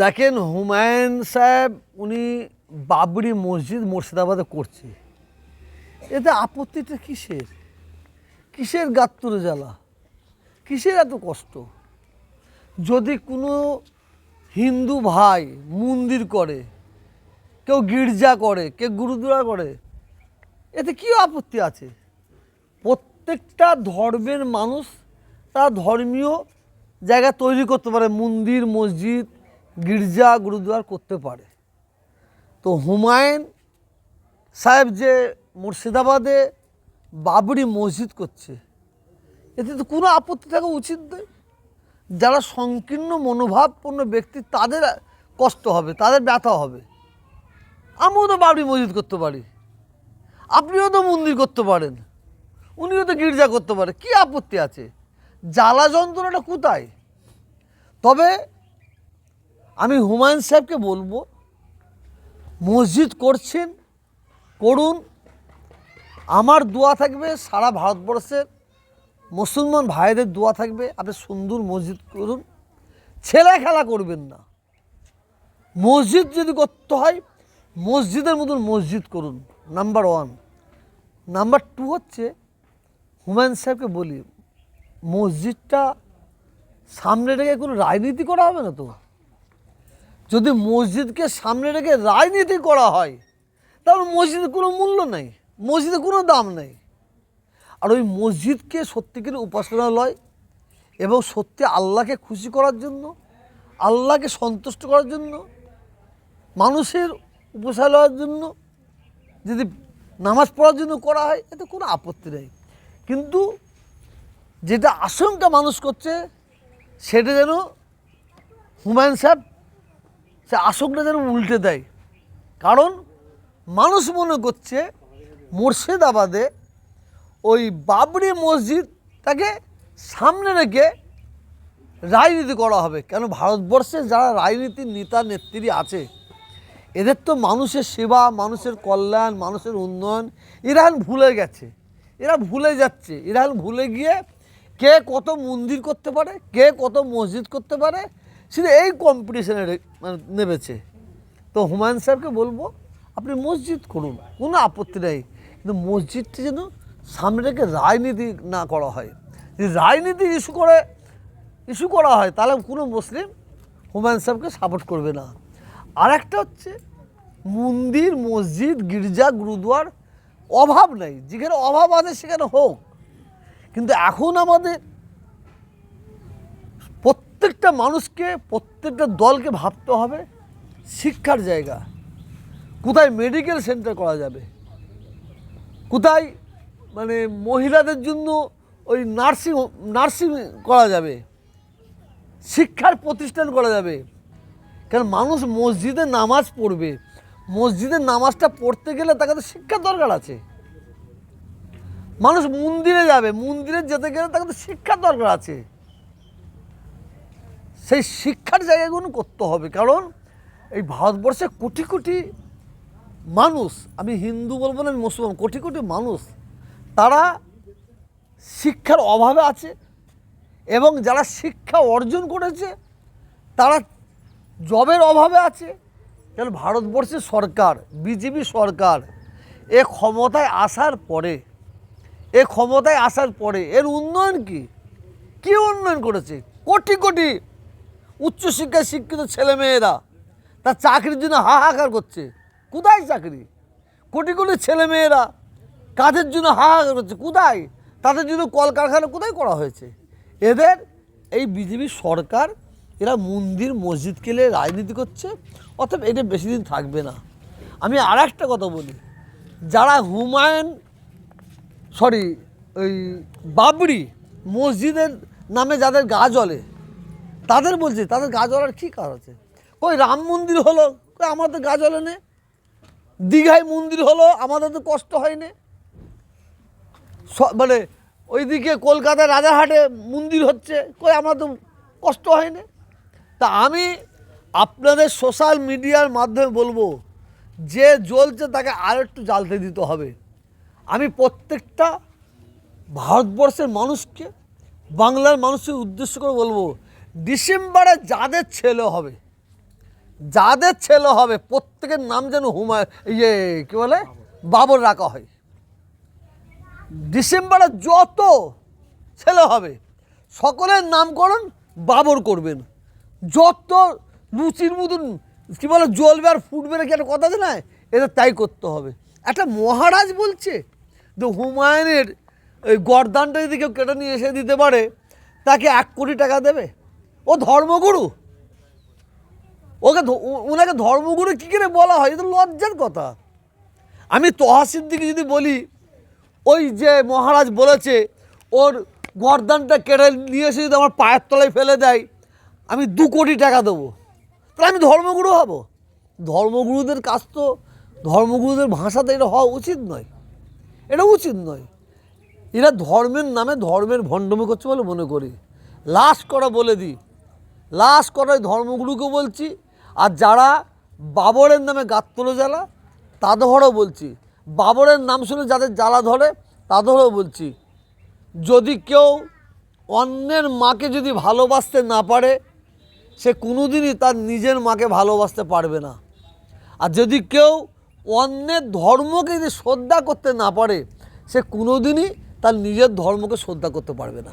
দেখেন হুমায়ুন সাহেব, উনি বাবরি মসজিদ মুর্শিদাবাদে করছে। এতে আপত্তিটা কিসের? কিসের গাত্তুরে জ্বালা? কিসের এত কষ্ট? যদি কোনো হিন্দু ভাই মন্দির করে, কেউ গির্জা করে, কেউ গুরুদুয়ারা করে, এতে কী আপত্তি আছে? প্রত্যেকটা ধর্মের মানুষ তারা ধর্মীয় জায়গা তৈরি করতে পারে, মন্দির, মসজিদ গির্জা গুরুদুয়ার করতে পারে। তো হুমায়ুন সাহেব যে মুর্শিদাবাদে বাবরি মসজিদ করছে, এতে তো কোনো আপত্তি থাকা উচিত নয়। যারা সংকীর্ণ মনোভাবপূর্ণ ব্যক্তি, তাদের কষ্ট হবে, তাদের ব্যথা হবে। আমিও তো বাবরি মসজিদ করতে পারি। আপনিও তো মন্দির করতে পারেন। উনিও তো গির্জা করতে পারে কি আপত্তি আছে? জ্বালা যন্ত্রণাটা কোথায়? তবে আমি হুমায়ুন সাহেবকে বলব, মসজিদ করছেন, করুন। আমার দোয়া থাকবে সারা ভারতবর্ষের মুসলমান ভাইদের দোয়া থাকবে, আপনি সুন্দর মসজিদ করুন। ছেলে খেলা করবেন না। মসজিদ যদি করতে হয়, মসজিদের মতন মসজিদ করুন নাম্বার ওয়ান নাম্বার টু হচ্ছে, হুমায়ুন সাহেবকে বলি, মসজিদটা সামনে রেখে কোনো রাজনীতি করা হবে না তো? যদি মসজিদকে সামনে রেখে রাজনীতি করা হয়, তাহলে মসজিদের কোনো মূল্য নেই মসজিদের কোনো দাম নেই। আর ওই মসজিদকে সত্যিকার উপাসনালয় এবং সত্যি আল্লাহকে খুশি করার জন্য, আল্লাহকে সন্তুষ্ট করার জন্য, মানুষের উপাসনালয়ের জন্য যদি নামাজ পড়ার জন্য করা হয়, এতে কোনো আপত্তি নেই। কিন্তু যেটা আশঙ্কা মানুষ করছে, সেটা যেন হুমায়ুন সাহেব সে আশঙ্কা যেন উল্টে দেয়। কারণ মানুষ মনে করছে মুর্শিদাবাদে ওই বাবরি মসজিদটাকে সামনে রেখে রাজনীতি করা হবে। কেন? ভারতবর্ষে যারা রাজনীতির নেতা, নেত্রী আছে, এদের তো মানুষের সেবা, মানুষের কল্যাণ, মানুষের উন্নয়ন এখন ভুলে গেছে। এরা ভুলে যাচ্ছে। এখন ভুলে গিয়ে কে কত মন্দির করতে পারে, কে কত মসজিদ করতে পারে শুধু এই কম্পিটিশনে মানে নেমেছে। তো হুমায়ুন সাহেবকে বলব, আপনি মসজিদ করুন, কোনো আপত্তি নেই। কিন্তু মসজিদটি যেন সামনে রেখে রাজনীতি না করা হয়। যদি রাজনীতি ইস্যু করে ইস্যু করা হয়, তাহলে কোনো মুসলিম হুমায়ুন সাহেবকে সাপোর্ট করবে না। আর একটা হচ্ছে, মন্দির, মসজিদ, গির্জা, গুরুদুয়ার অভাব নেই। যেখানে অভাব আছে, সেখানে হোক। কিন্তু এখন আমাদের প্রত্যেকটা মানুষকে, প্রত্যেকটা দলকে ভাবতে হবে, শিক্ষার জায়গা। কোথায় মেডিকেল সেন্টার করা যাবে? কোথায় মানে মহিলাদের জন্য ওই নার্সিং নার্সিং করা যাবে? শিক্ষার প্রতিষ্ঠান করা যাবে? কারণ মানুষ মসজিদে নামাজ পড়বে। মসজিদে নামাজটা পড়তে গেলে তাকে তো শিক্ষার দরকার আছে। মানুষ মন্দিরে যাবে। মন্দিরে যেতে গেলে তাকে তো শিক্ষার দরকার আছে। সেই শিক্ষার জায়গাগুলো করতে হবে। কারণ এই ভারতবর্ষে কোটি কোটি মানুষ, আমি হিন্দু বলব না মুসলমান কোটি কোটি মানুষ, তারা শিক্ষার অভাবে আছে এবং যারা শিক্ষা অর্জন করেছে, তারা জবের অভাবে আছে। কেন? ভারতবর্ষের সরকার, বিজেপি সরকার এ ক্ষমতায় আসার পরে, এ ক্ষমতায় আসার পরে, এর উন্নয়ন কি? কী উন্নয়ন করেছে? কোটি কোটি উচ্চশিক্ষায় শিক্ষিত ছেলেমেয়েরা, তার চাকরির জন্য হাহাকার করছে। কোথায় চাকরি? কোটি কোটি ছেলেমেয়েরা কাজের জন্য হাহাকার করছে। কোথায়? তাদের জন্য কলকারখানা কোথায় করা হয়েছে? এদের এই বিজেপি সরকার, এরা মন্দির মসজিদ কেলে রাজনীতি করছে অর্থাৎ এটা বেশি দিন থাকবে না। আমি আর একটা কথা বলি, যারা হুমায়ুন সরি ওই বাবরি মসজিদের নামে যাদের গা জ্বলে তাদের বলছি, তাদের গা জ্বলার কী কাজ আছে? ওই রাম মন্দির হলো? কই, আমাদের গা জ্বলে নে দীঘায় মন্দির হলো, আমাদের তো কষ্ট হয়নি। স- মানে ওইদিকে কলকাতায় রাজারহাটে মন্দির হচ্ছে, কই, আমার তো কষ্ট হয়নি। তা আমি আপনাদের সোশ্যাল মিডিয়ার মাধ্যমে বলব, যে জ্বলছে তাকে আর একটু জ্বালতে দিতে হবে। আমি প্রত্যেকটা ভারতবর্ষের মানুষকে, বাংলার মানুষের উদ্দেশ্য করে বলব ডিসেম্বরে যাদের ছেলে হবে, যাদের ছেলে হবে, প্রত্যেকের নাম যেন হুমায়ুন ইয়ে কী বলে? বাবর রাখা হয়। ডিসেম্বরে যত ছেলে হবে, সকলের নামকরণ বাবর করবেন। যত লুচির মতন, কী বলে, জ্বলবে আর ফুটবে না কি একটা কথা আছে না? এটা তাই করতে হবে। একটা মহারাজ বলছে যে হুমায়ুনের ওই গরদানটা যদি কেউ কেটে নিয়ে এসে দিতে পারে, তাকে এক কোটি টাকা দেবে। ও ধর্মগুরু? ওকে ওনাকে ধর্মগুরু কী করে বলা হয়? এটা লজ্জার কথা। আমি তহাসির দিকে যদি বলি, ওই যে মহারাজ বলেছে, ওর গরদানটা কেটে নিয়ে এসে যদি আমার পায়ের তলায় ফেলে দেয়, আমি দু কোটি টাকা দেবো। তাহলে আমি ধর্মগুরু হব? ধর্মগুরুদের কাজ তো, ধর্মগুরুদের ভাষাতে এটা হওয়া উচিত নয়। এটা উচিত নয়। এরা ধর্মের নামে ধর্মের ভণ্ডমি করছে বলে মনে করি। লাশ করা বলে দিই। লাস্ট করা ওই ধর্মগুরুকে বলছি, আর যারা বাবরের নামে গাত্তলো জ্বালা, তাদেরও বলছি। বাবরের নাম শুনে যাদের জ্বালা ধরে, তাদেরও বলছি, যদি কেউ অন্যের মাকে যদি ভালোবাসতে না পারে, সে কোনোদিনই তার নিজের মাকে ভালোবাসতে পারবে না। আর যদি কেউ অন্যের ধর্মকে যদি শ্রদ্ধা করতে না পারে, সে কোনোদিনই তার নিজের ধর্মকে শ্রদ্ধা করতে পারবে না।